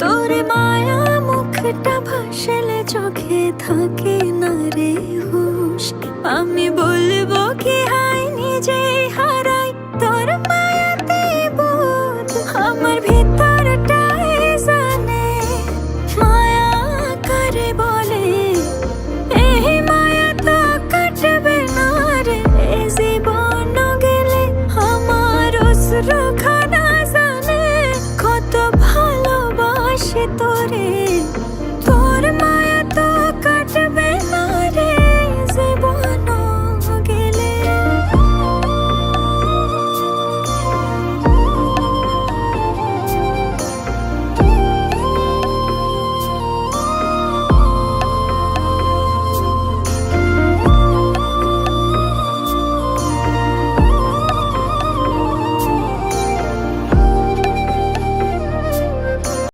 তোর মায়া মুখটা ভাসলে চোখে থাকে না রে হুশ। আমি বলব কি হাই নিজে হারাই তোর মায়াতে বোধ আমার ভিতরটাই জানে, মায়া করে বলে? এই মায়া তো কাটবে না রে জীবন গেলে আমার অশ্রু ভেতরে